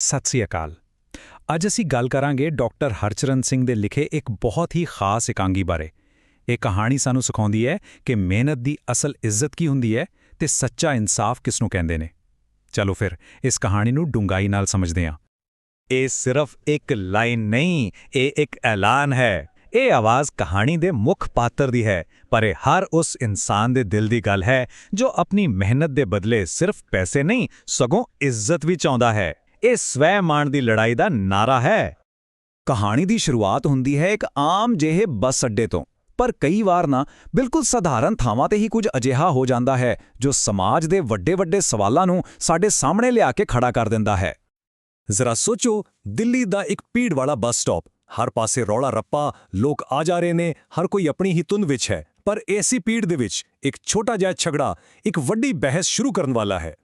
ਸਤਿ ਸ੍ਰੀ ਅਕਾਲ। ਅੱਜ ਅਸੀਂ ਗੱਲ ਕਰਾਂਗੇ ਡਾਕਟਰ ਹਰਚਰਨ ਸਿੰਘ ਦੇ ਲਿਖੇ ਇੱਕ ਬਹੁਤ ਹੀ ਖਾਸ ਇਕਾਂਗੀ ਬਾਰੇ। ਇਹ ਕਹਾਣੀ ਸਾਨੂੰ ਸਿਖਾਉਂਦੀ ਹੈ ਕਿ ਮਿਹਨਤ ਦੀ ਅਸਲ ਇੱਜ਼ਤ ਕੀ ਹੁੰਦੀ ਹੈ ਤੇ ਸੱਚਾ ਇਨਸਾਫ ਕਿਸ ਨੂੰ ਕਹਿੰਦੇ ਨੇ। ਚਲੋ ਫਿਰ, ਇਸ ਕਹਾਣੀ ਨੂੰ ਡੂੰਘਾਈ ਨਾਲ ਸਮਝਦੇ ਹਾਂ। ਇਹ ਸਿਰਫ ਇੱਕ ਲਾਈਨ ਨਹੀਂ, ਇਹ ਇੱਕ ਐਲਾਨ ਹੈ। ਇਹ ਆਵਾਜ਼ ਕਹਾਣੀ ਦੇ ਮੁੱਖ ਪਾਤਰ ਦੀ ਹੈ, ਪਰ ਇਹ ਹਰ ਉਸ ਇਨਸਾਨ ਦੇ ਦਿਲ ਦੀ ਗੱਲ ਹੈ ਜੋ ਆਪਣੀ ਮਿਹਨਤ ਦੇ ਬਦਲੇ ਸਿਰਫ ਪੈਸੇ ਨਹੀਂ, ਸਗੋਂ ਇੱਜ਼ਤ ਵੀ ਚਾਹੁੰਦਾ ਹੈ। ਇਹ ਸਵੈ ਮਾਣ ਦੀ ਲੜਾਈ ਦਾ ਨਾਰਾ ਹੈ। ਕਹਾਣੀ ਦੀ ਸ਼ੁਰੂਆਤ ਹੁੰਦੀ ਹੈ ਇੱਕ ਆਮ ਜਿਹੇ ਬੱਸ ਅੱਡੇ ਤੋਂ। ਪਰ ਕਈ ਵਾਰ ਨਾ ਬਿਲਕੁਲ ਸਧਾਰਨ ਥਾਵਾਂ ਤੇ ਹੀ ਕੁਝ ਅਜਿਹਾ ਹੋ ਜਾਂਦਾ ਹੈ, ਜੋ ਸਮਾਜ ਦੇ ਵੱਡੇ-ਵੱਡੇ ਸਵਾਲਾਂ ਨੂੰ ਸਾਡੇ ਸਾਹਮਣੇ ਲਿਆ ਕੇ ਖੜਾ ਕਰ ਦਿੰਦਾ ਹੈ। ਜ਼ਰਾ ਸੋਚੋ, ਦਿੱਲੀ ਦਾ ਇੱਕ ਭੀੜ ਵਾਲਾ ਬੱਸ ਸਟਾਪ। ਹਰ ਪਾਸੇ ਰੌਲਾ ਰੱਪਾ, ਲੋਕ ਆ ਜਾ ਰਹੇ ਨੇ, ਹਰ ਕੋਈ ਆਪਣੀ ਹੀ ਧੁਨ ਵਿੱਚ ਹੈ। ਪਰ ਐਸੀ ਭੀੜ ਦੇ ਵਿੱਚ ਇੱਕ ਛੋਟਾ ਜਿਹਾ ਝਗੜਾ, ਇੱਕ ਵੱਡੀ ਬਹਿਸ ਸ਼ੁਰੂ ਕਰਨ ਵਾਲਾ ਹੈ।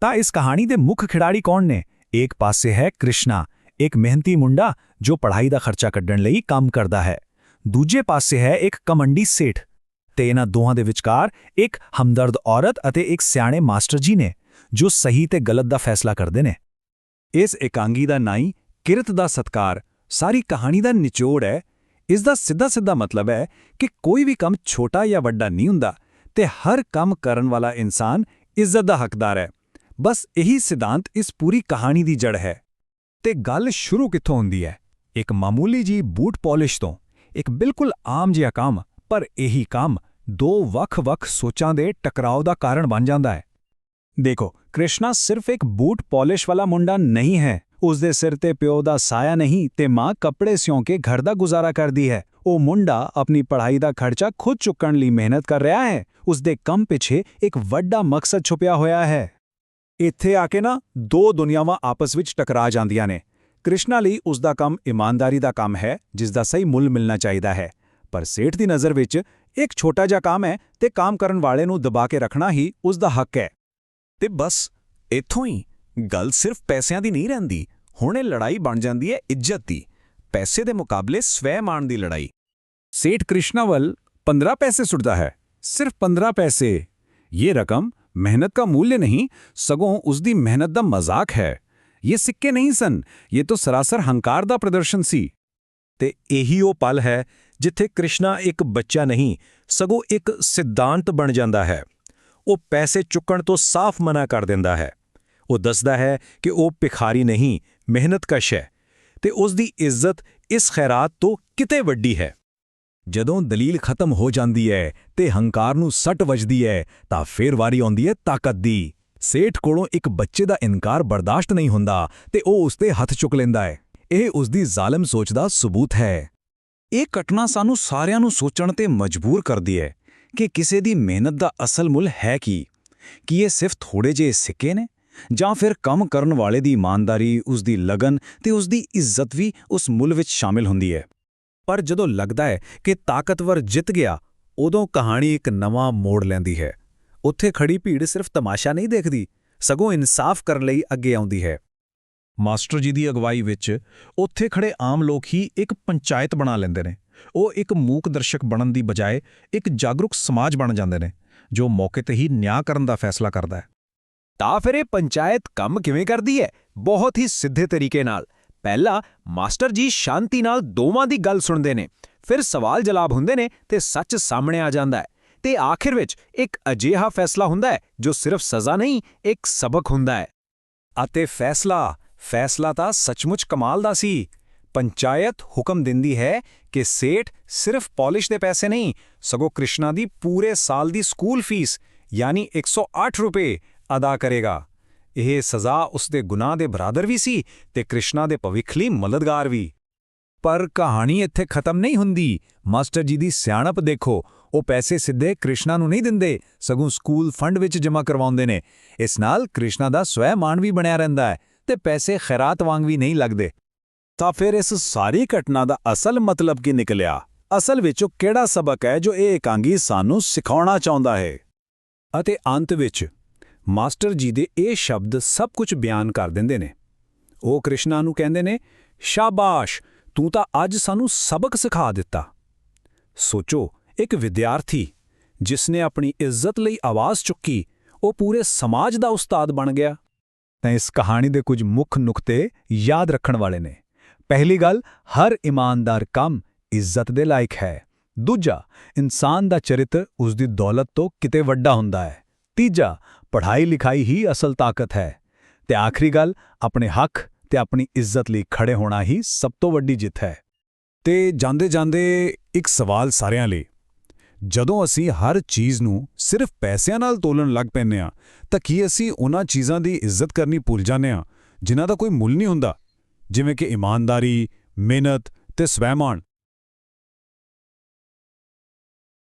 ਤਾਂ ਇਸ ਕਹਾਣੀ ਦੇ ਮੁੱਖ ਖਿਡਾਰੀ ਕੌਣ ਨੇ? ਇੱਕ ਪਾਸੇ ਹੈ ਕ੍ਰਿਸ਼ਨਾ ਇੱਕ ਮਿਹਨਤੀ ਮੁੰਡਾ ਜੋ ਪੜ੍ਹਾਈ ਦਾ ਖਰਚਾ ਕੱਢਣ ਲਈ ਕੰਮ ਕਰਦਾ ਹੈ ਦੂਜੇ ਪਾਸੇ ਹੈ ਇੱਕ ਕਮੰਡੀ ਸੇਠ ਤੇ ਇਹਨਾਂ ਦੋਹਾਂ ਦੇ ਵਿਚਕਾਰ ਇੱਕ ਹਮਦਰਦ ਔਰਤ ਅਤੇ ਇੱਕ ਸਿਆਣੇ ਮਾਸਟਰ ਜੀ ਨੇ ਜੋ ਸਹੀ ਤੇ ਗਲਤ ਦਾ ਫੈਸਲਾ ਕਰਦੇ ਨੇ ਇਸ ਇਕਾਂਗੀ ਦਾ ਨਾਈ ਕਿਰਤ ਦਾ ਸਤਕਾਰ ਸਾਰੀ ਕਹਾਣੀ ਦਾ ਨਿਚੋੜ ਹੈ ਇਸ ਦਾ ਸਿੱਧਾ-ਸਿੱਧਾ ਮਤਲਬ ਹੈ ਕਿ ਕੋਈ ਵੀ ਕੰਮ ਛੋਟਾ ਜਾਂ ਵੱਡਾ ਨਹੀਂ ਹੁੰਦਾ ਤੇ ਹਰ ਕੰਮ ਕਰਨ ਵਾਲਾ ਇਨਸਾਨ ਇੱਜ਼ਤ ਦਾ ਹੱਕਦਾਰ ਹੈ ਬਸ ਇਹੀ ਸਿਧਾਂਤ ਇਸ ਪੂਰੀ ਕਹਾਣੀ ਦੀ ਜੜ ਹੈ। ਤੇ ਗੱਲ ਸ਼ੁਰੂ ਕਿੱਥੋਂ ਹੁੰਦੀ ਹੈ? ਇੱਕ ਮਾਮੂਲੀ ਜੀ ਬੂਟ ਪਾਲਿਸ਼ ਤੋਂ। ਇੱਕ ਬਿਲਕੁਲ ਆਮ ਜਿਹਾ ਕੰਮ, ਪਰ ਇਹੀ ਕੰਮ ਦੋ ਵੱਖ-ਵੱਖ ਸੋਚਾਂ ਦੇ ਟਕਰਾਅ ਦਾ ਕਾਰਨ ਬਣ ਜਾਂਦਾ ਹੈ। ਦੇਖੋ, ਕ੍ਰਿਸ਼ਨਾ ਸਿਰਫ ਇੱਕ ਬੂਟ ਪਾਲਿਸ਼ ਵਾਲਾ ਮੁੰਡਾ ਨਹੀਂ ਹੈ। ਉਸ ਦੇ ਸਿਰ ਤੇ ਪਿਓ ਦਾ ਸਾਇਆ ਨਹੀਂ ਤੇ ਮਾਂ ਕੱਪੜੇ ਸਿਉਂ ਕੇ ਘਰ ਦਾ ਗੁਜ਼ਾਰਾ ਕਰਦੀ ਹੈ। ਉਹ ਮੁੰਡਾ ਆਪਣੀ ਪੜ੍ਹਾਈ ਦਾ ਖਰਚਾ ਖੁਦ ਚੁੱਕਣ ਲਈ ਮਿਹਨਤ ਕਰ ਰਿਹਾ ਹੈ। ਉਸ ਦੇ ਕੰਮ ਪਿੱਛੇ ਇੱਕ ਵੱਡਾ ਮਕਸਦ ਛੁਪਿਆ ਹੋਇਆ ਹੈ। ਇੱਥੇ ਆ ਕੇ ਨਾ ਦੋ ਦੁਨੀਆਵਾਂ ਆਪਸ ਵਿੱਚ ਟਕਰਾ ਜਾਂਦੀਆਂ ਨੇ। ਕ੍ਰਿਸ਼ਨਾ ਲਈ ਉਸ ਦਾ ਕੰਮ ਇਮਾਨਦਾਰੀ ਦਾ ਕੰਮ ਹੈ ਜਿਸ ਦਾ ਸਹੀ ਮੁੱਲ ਮਿਲਣਾ ਚਾਹੀਦਾ ਹੈ। ਪਰ ਸੇਠ ਦੀ ਨਜ਼ਰ ਵਿੱਚ ਇੱਕ ਛੋਟਾ ਜਿਹਾ ਕੰਮ ਹੈ ਤੇ ਕੰਮ ਕਰਨ ਵਾਲੇ ਨੂੰ ਦਬਾ ਕੇ ਰੱਖਣਾ ਹੀ ਉਸ ਦਾ ਹੱਕ ਹੈ। ਤੇ ਬਸ, ਇੱਥੋਂ ਹੀ। ਗੱਲ ਸਿਰਫ ਪੈਸਿਆਂ ਦੀ ਨਹੀਂ ਰਹਿੰਦੀ। ਹੁਣ ਇਹ ਲੜਾਈ ਬਣ ਜਾਂਦੀ ਹੈ ਇੱਜ਼ਤ ਦੀ। ਪੈਸੇ ਦੇ ਮੁਕਾਬਲੇ ਸਵੈ ਮਾਣ ਦੀ ਲੜਾਈ। ਸੇਠ ਕ੍ਰਿਸ਼ਨਾ ਵੱਲ 15 ਪੈਸੇ ਸੁੱਟਦਾ ਹੈ। ਸਿਰਫ 15 ਪੈਸੇ। ਇਹ ਰਕਮ ਮਿਹਨਤ ਦਾ ਮੁੱਲ ਨਹੀਂ ਸਗੋਂ ਉਸ ਦੀ ਮਿਹਨਤ ਦਾ ਮਜ਼ਾਕ ਹੈ ਇਹ ਸਿੱਕੇ ਨਹੀਂ ਸਨ ਇਹ ਤਾਂ ਸਰਾਸਰ ਹੰਕਾਰ ਦਾ ਪ੍ਰਦਰਸ਼ਨ ਸੀ ਤੇ ਇਹੀ ਉਹ ਪਲ ਹੈ ਜਿੱਥੇ ਕ੍ਰਿਸ਼ਨਾ ਇੱਕ ਬੱਚਾ ਨਹੀਂ ਸਗੋਂ ਇੱਕ ਸਿਧਾਂਤ ਬਣ ਜਾਂਦਾ ਹੈ ਉਹ ਪੈਸੇ ਚੁੱਕਣ ਤੋਂ ਸਾਫ਼ ਮਨਾ ਕਰ ਦਿੰਦਾ ਹੈ ਉਹ ਦੱਸਦਾ ਹੈ ਕਿ ਉਹ ਭਿਖਾਰੀ ਨਹੀਂ ਮਿਹਨਤਕਸ਼ ਹੈ ਤੇ ਉਸ ਦੀ ਇੱਜ਼ਤ ਇਸ ਖੈਰਾਤ ਤੋਂ ਕਿਤੇ ਵੱਡੀ ਹੈ ਜਦੋਂ ਦਲੀਲ ਖਤਮ ਹੋ ਜਾਂਦੀ ਹੈ ਤੇ ਹੰਕਾਰ ਨੂੰ ਸੱਟ ਵੱਜਦੀ ਹੈ, ਤਾਂ ਫੇਰ ਵਾਰੀ ਆਉਂਦੀ ਹੈ ਤਾਕਤ ਦੀ। ਸੇਠ ਕੋਲੋਂ ਇੱਕ ਬੱਚੇ ਦਾ ਇਨਕਾਰ ਬਰਦਾਸ਼ਤ ਨਹੀਂ ਹੁੰਦਾ ਤੇ ਉਹ ਉਸ ਤੇ ਹੱਥ ਚੁੱਕ ਲੈਂਦਾ ਹੈ। ਇਹ ਉਸ ਦੀ ਜ਼ਾਲਮ ਸੋਚ ਦਾ ਸਬੂਤ ਹੈ। ਇਹ ਘਟਨਾ ਸਾਨੂੰ ਸਾਰਿਆਂ ਨੂੰ ਸੋਚਣ ਤੇ ਮਜਬੂਰ ਕਰਦੀ ਹੈ ਕਿ ਕਿਸੇ ਦੀ ਮਿਹਨਤ ਦਾ ਅਸਲ ਮੁੱਲ ਹੈ ਕੀ? ਕੀ ਇਹ ਸਿਰਫ ਥੋੜੇ ਜਿਹੇ ਸਿੱਕੇ ਨੇ? ਜਾਂ ਫਿਰ ਕੰਮ ਕਰਨ ਵਾਲੇ ਦੀ ਇਮਾਨਦਾਰੀ, ਉਸ ਦੀ ਲਗਨ ਤੇ ਉਸ ਦੀ ਇੱਜ਼ਤ ਵੀ ਉਸ ਮੁੱਲ ਵਿੱਚ ਸ਼ਾਮਿਲ ਹੁੰਦੀ ਹੈ? ਪਰ ਜਦੋਂ ਲੱਗਦਾ ਹੈ ਕਿ ਤਾਕਤਵਰ ਜਿੱਤ ਗਿਆ, ਉਦੋਂ ਕਹਾਣੀ ਇੱਕ ਨਵਾਂ ਮੋੜ ਲੈਂਦੀ ਹੈ। ਉੱਥੇ ਖੜੀ ਭੀੜ ਸਿਰਫ ਤਮਾਸ਼ਾ ਨਹੀਂ ਦੇਖਦੀ, ਸਗੋਂ ਇਨਸਾਫ ਕਰਨ ਲਈ ਅੱਗੇ ਆਉਂਦੀ ਹੈ। ਮਾਸਟਰ ਜੀ ਦੀ ਅਗਵਾਈ ਵਿੱਚ ਉੱਥੇ ਖੜੇ ਆਮ ਲੋਕ ਹੀ ਇੱਕ ਪੰਚਾਇਤ ਬਣਾ ਲੈਂਦੇ ਨੇ। ਉਹ ਇੱਕ ਮੂਕ ਦਰਸ਼ਕ ਬਣਨ ਦੀ ਬਜਾਏ ਇੱਕ ਜਾਗਰੂਕ ਸਮਾਜ ਬਣ ਜਾਂਦੇ ਨੇ, ਜੋ ਮੌਕੇ ਤੇ ਹੀ ਨਿਆਂ ਕਰਨ ਦਾ ਫੈਸਲਾ ਕਰਦਾ ਹੈ। ਤਾਂ ਫਿਰ ਇਹ ਪੰਚਾਇਤ ਕੰਮ ਕਿਵੇਂ ਕਰਦੀ ਹੈ? ਬਹੁਤ ਹੀ ਸਿੱਧੇ ਤਰੀਕੇ ਨਾਲ। ਪਹਿਲਾ ਮਾਸਟਰ ਜੀ ਸ਼ਾਂਤੀ ਨਾਲ ਦੋਵਾਂ ਦੀ ਗੱਲ ਸੁਣਦੇ ਨੇ, ਫਿਰ ਸਵਾਲ ਜਲਾਬ ਹੁੰਦੇ ਨੇ ਤੇ ਸੱਚ ਸਾਹਮਣੇ ਆ ਜਾਂਦਾ ਹੈ ਤੇ ਆਖਿਰ ਵਿੱਚ ਇੱਕ ਅਜੀਹਾ ਫੈਸਲਾ ਹੁੰਦਾ ਹੈ ਜੋ ਸਿਰਫ ਸਜ਼ਾ ਨਹੀਂ, ਇੱਕ ਸਬਕ ਹੁੰਦਾ ਹੈ। ਅਤੇ ਫੈਸਲਾ ਫੈਸਲਾ ਤਾਂ ਸੱਚਮੁੱਚ ਕਮਾਲ ਦਾ ਸੀ। ਪੰਚਾਇਤ ਹੁਕਮ ਦਿੰਦੀ ਹੈ ਕਿ ਸੇਠ ਸਿਰਫ ਪਾਲਿਸ਼ ਦੇ ਪੈਸੇ ਨਹੀਂ, ਸਗੋਂ ਕ੍ਰਿਸ਼ਨਾ ਦੀ ਪੂਰੇ ਸਾਲ ਦੀ ਸਕੂਲ ਫੀਸ, ਯਾਨੀ 108 ਰੁਪਏ ਅਦਾ ਕਰੇਗਾ। ਇਹ ਸਜ਼ਾ ਉਸ ਦੇ ਗੁਨਾਹ ਦੇ ਬਰਾਦਰ ਵੀ ਸੀ ਤੇ ਕ੍ਰਿਸ਼ਨਾ ਦੇ ਭਵਿੱਖ ਲਈ ਮਦਦਗਾਰ ਵੀ। ਪਰ ਕਹਾਣੀ ਇੱਥੇ ਖਤਮ ਨਹੀਂ ਹੁੰਦੀ। ਮਾਸਟਰ ਜੀ ਦੀ ਸਿਆਣਪ ਦੇਖੋ। ਉਹ ਪੈਸੇ ਸਿੱਧੇ ਕ੍ਰਿਸ਼ਨਾ ਨੂੰ ਨਹੀਂ ਦਿੰਦੇ, ਸਗੋਂ ਸਕੂਲ ਫੰਡ ਵਿੱਚ ਜਮ੍ਹਾਂ ਕਰਵਾਉਂਦੇ ਨੇ। ਇਸ ਨਾਲ ਕ੍ਰਿਸ਼ਨਾ ਦਾ ਸਵੈ ਮਾਣ ਵੀ ਬਣਿਆ ਰਹਿੰਦਾ ਹੈ ਤੇ ਪੈਸੇ ਖੈਰਾਤ ਵਾਂਗ ਵੀ ਨਹੀਂ ਲੱਗਦੇ। ਤਾਂ ਫਿਰ ਇਸ ਸਾਰੀ ਘਟਨਾ ਦਾ ਅਸਲ ਮਤਲਬ ਕੀ ਨਿਕਲਿਆ? ਅਸਲ ਵਿੱਚ ਉਹ ਕਿਹੜਾ ਸਬਕ ਹੈ ਜੋ ਇਹ ਇਕਾਂਗੀ ਸਾਨੂੰ ਸਿਖਾਉਣਾ ਚਾਹੁੰਦਾ ਹੈ? ਅਤੇ ਅੰਤ ਵਿੱਚ ਮਾਸਟਰ ਜੀ ਦੇ ਇਹ ਸ਼ਬਦ ਸਭ ਕੁਝ ਬਿਆਨ ਕਰ ਦਿੰਦੇ ਨੇ। ਉਹ ਕ੍ਰਿਸ਼ਨਾ ਨੂੰ ਕਹਿੰਦੇ ਨੇ, ਸ਼ਾਬਾਸ਼, ਤੂੰ ਤਾਂ ਅੱਜ ਸਾਨੂੰ ਸਬਕ ਸਿਖਾ ਦਿੱਤਾ। ਸੋਚੋ, ਇੱਕ ਵਿਦਿਆਰਥੀ ਜਿਸ ਨੇ ਆਪਣੀ ਇੱਜ਼ਤ ਲਈ ਆਵਾਜ਼ ਚੁੱਕੀ, ਉਹ ਪੂਰੇ ਸਮਾਜ ਦਾ ਉਸਤਾਦ ਬਣ ਗਿਆ। ਤਾਂ ਇਸ ਕਹਾਣੀ ਦੇ ਕੁਝ ਮੁੱਖ ਨੁਕਤੇ ਯਾਦ ਰੱਖਣ ਵਾਲੇ ਨੇ। ਪਹਿਲੀ ਗੱਲ, ਹਰ ਇਮਾਨਦਾਰ ਕੰਮ ਇੱਜ਼ਤ ਦੇ ਲਾਇਕ ਹੈ। ਦੂਜਾ, ਇਨਸਾਨ ਦਾ ਚਰਿੱਤਰ ਉਸ ਦੀ ਦੌਲਤ ਤੋਂ ਕਿਤੇ ਵੱਡਾ ਹੁੰਦਾ ਹੈ। ਤੀਜਾ ਪੜ੍ਹਾਈ ਲਿਖਾਈ ਹੀ ਅਸਲ ਤਾਕਤ ਹੈ ਤੇ ਆਖਰੀ ਗੱਲ ਆਪਣੇ ਹੱਕ ਤੇ ਆਪਣੀ ਇੱਜ਼ਤ ਲਈ ਖੜੇ ਹੋਣਾ ਹੀ ਸਭ ਤੋਂ ਵੱਡੀ ਜਿੱਤ ਹੈ ਤੇ ਜਾਂਦੇ ਜਾਂਦੇ ਇੱਕ ਸਵਾਲ ਸਾਰਿਆਂ ਲਈ ਜਦੋਂ ਅਸੀਂ ਹਰ ਚੀਜ਼ ਨੂੰ ਸਿਰਫ ਪੈਸਿਆਂ ਨਾਲ ਤੋਲਣ ਲੱਗ ਪੈਂਦੇ ਹਾਂ ਤਾਂ ਕੀ ਅਸੀਂ ਉਹਨਾਂ ਚੀਜ਼ਾਂ ਦੀ ਇੱਜ਼ਤ ਕਰਨੀ ਭੁੱਲ ਜਾਂਦੇ ਹਾਂ ਜਿਨ੍ਹਾਂ ਦਾ ਕੋਈ ਮੁੱਲ ਨਹੀਂ ਹੁੰਦਾ ਜਿਵੇਂ ਕਿ ਇਮਾਨਦਾਰੀ ਮਿਹਨਤ ਤੇ ਸਵੈਮਾਨ